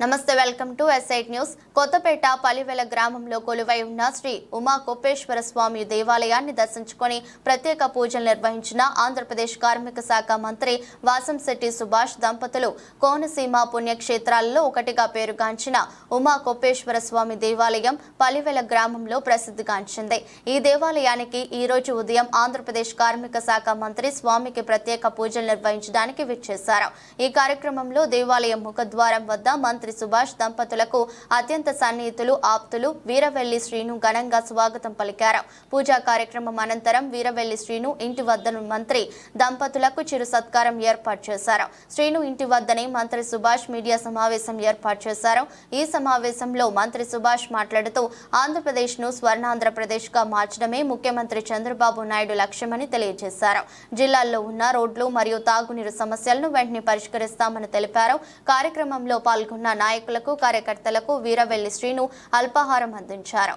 నమస్తే welcome to SIT news Kothapeta Palivela గ్రామంలో కొలువై ఉన్న శ్రీ ఉమా కోపేశ్వర స్వామి దేవాలయాన్ని దర్శించుకొని ప్రత్యేక పూజలు నిర్వహించిన ఆంధ్రప్రదేశ్ కార్మిక శాఖ మంత్రి వాసంశెట్టి సుభాష్ దంపతులు కోనసీమ పుణ్యక్షేత్రాలలో ఒకటిగా పేరుగాంచిన ఉమా కోపేశ్వర స్వామి దేవాలయం పలివెల గ్రామంలో ప్రసిద్ధిగాంచింది. ఈ దేవాలయానికి ఈ రోజు ఉదయం ఆంధ్రప్రదేశ్ కార్మిక శాఖ మంత్రి స్వామికి ప్రత్యేక పూజలు నిర్వహించడానికి విచ్చేశారు. ఈ కార్యక్రమంలో దేవాలయం ముఖద్వారం వద్ద మంత్రి సుభాష్ దంపతులకు అత్యంత సన్నిహితులు ఆప్తులు వీరవెల్లి శ్రీను ఘనంగా స్వాగతం పలికారు. పూజా కార్యక్రమం అనంతరం వీరవెల్లి శ్రీను ఇంటి వద్ద మంత్రి దంపతులకు చిరు సత్కారం ఏర్పాటు చేశారు. శ్రీను ఇంటి వద్దనే మంత్రి సుభాష్ మీడియా సమావేశం ఏర్పాటు చేశారు. ఈ సమావేశంలో మంత్రి సుభాష్ మాట్లాడుతూ ఆంధ్రప్రదేశ్ను స్వర్ణాంధ్రప్రదేశ్గా మార్చడమే ముఖ్యమంత్రి చంద్రబాబు నాయుడు లక్ష్యమని తెలియజేశారు. జిల్లాల్లో ఉన్న రోడ్లు మరియు తాగునీరు సమస్యలను వెంటనే పరిష్కరిస్తామని తెలిపారు. కార్యక్రమంలో పాల్గొన్న నాయకులకు కార్యకర్తలకు వీరవెల్లి శ్రీను అల్పాహారం అందించారు.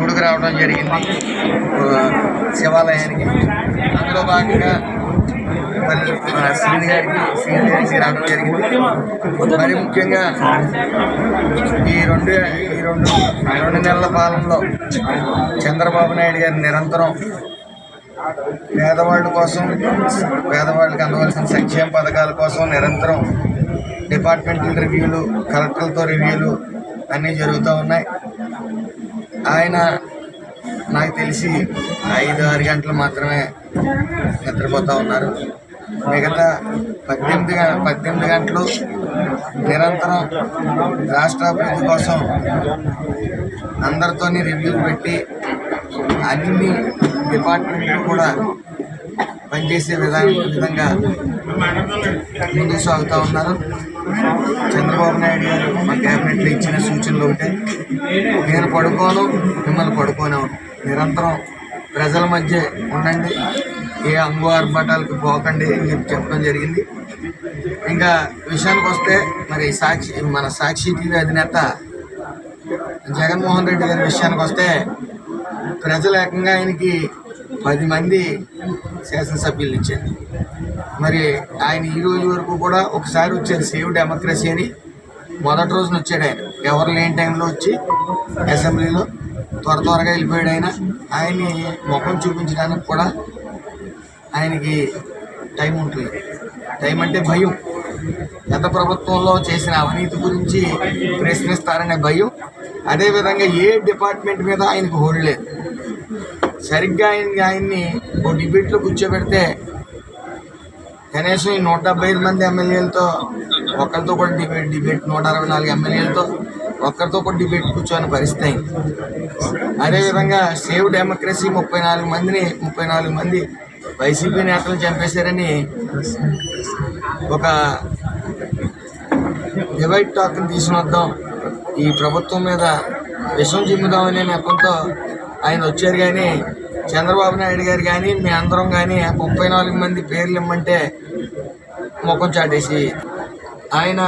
గుడికి రావడం జరిగింది. శివాలయానికి. అందులో భాగంగా మరి మన శ్రీని గారికి శ్రీని గారికి రావడం జరిగింది. మరి ముఖ్యంగా ఈ రెండు ఈ రెండు రెండు నెలల పాలనలో చంద్రబాబు నాయుడు గారి నిరంతరం పేదవాళ్ళ కోసం పేదవాళ్ళకి అందవలసిన సంక్షేమ పథకాల కోసం నిరంతరం డిపార్ట్మెంటల్ రివ్యూలు కలెక్టర్లతో రివ్యూలు అన్నీ జరుగుతూ ఉన్నాయి. ఆయన నాకు తెలిసి ఐదు ఆరు గంటలు మాత్రమే నిద్రపోతూ ఉన్నారు. మిగతా పద్దెనిమిది గ- పద్దెనిమిది గంటలు నిరంతరం రాష్ట్ర అభివృద్ధి కోసం అందరితోని రివ్యూ పెట్టి అన్ని డిపార్ట్మెంట్లు కూడా పనిచేసే విధానం విధంగా ముందుకు సాగుతూ ఉన్నారు. చంద్రబాబు నాయుడు గారు మా క్యాబినెట్లో ఇచ్చిన సూచనలు ఒకటే. నేను పడుకోను మిమ్మల్ని పడుకోను నిరంతరం ప్రజల మధ్య ఉండండి ఏ అంగు ఆర్భాటాలకు పోకండి అని చెప్పి చెప్పడం జరిగింది. ఇంకా విషయానికి వస్తే మరి సాక్షి మన సాక్షి టీవీ అధినేత జగన్మోహన్ రెడ్డి గారి విషయానికి వస్తే ప్రజలు ఏకంగా ఆయనకి పది మంది శాసనసభ్యులు ఇచ్చారు మరి ఆయన ఈ రోజు వరకు కూడా ఒకసారి వచ్చారు సేవ్ డెమోక్రసీ అని. మొదటి రోజున వచ్చాడు ఆయన. ఎవరు లేని టైంలో వచ్చి అసెంబ్లీలో త్వర త్వరగా వెళ్ళిపోయాడు ఆయన. ఆయన్ని ముఖం చూపించడానికి కూడా ఆయనకి టైం ఉంటుంది. టైం అంటే భయం. గత ప్రభుత్వంలో చేసిన అవినీతి గురించి ప్రశ్నిస్తారనే భయం. అదేవిధంగా ఏ డిపార్ట్మెంట్ మీద ఆయనకు హోల్డ్ లేదు. సరిగ్గా ఆయన ఆయన్ని ఓ డిబేట్లో కూర్చోబెడితే కనీసం ఈ నూట డెబ్బై ఐదు మంది ఎమ్మెల్యేలతో ఒకరితో కూడా డిబేట్ డిబేట్ నూట అరవై నాలుగు ఎమ్మెల్యేలతో ఒక్కరితో కూడా డిబేట్ కూర్చోని పరిస్థితి అయింది. అదేవిధంగా సేవ్ డెమోక్రసీ ముప్పై నాలుగు మందిని ముప్పై నాలుగు మంది వైసీపీ నేతలు చంపేశారని ఒక డివైడ్ టాక్ని తీసుకుని వద్దాం ఈ ప్రభుత్వం మీద విషం చిమ్ముదామనే నెపంతో ఆయన వచ్చారు కానీ చంద్రబాబు నాయుడు గారు కానీ మీ అందరం కానీ ముప్పై నాలుగు మంది పేర్లు ఇమ్మంటే ముఖం చాటేసి ఆయన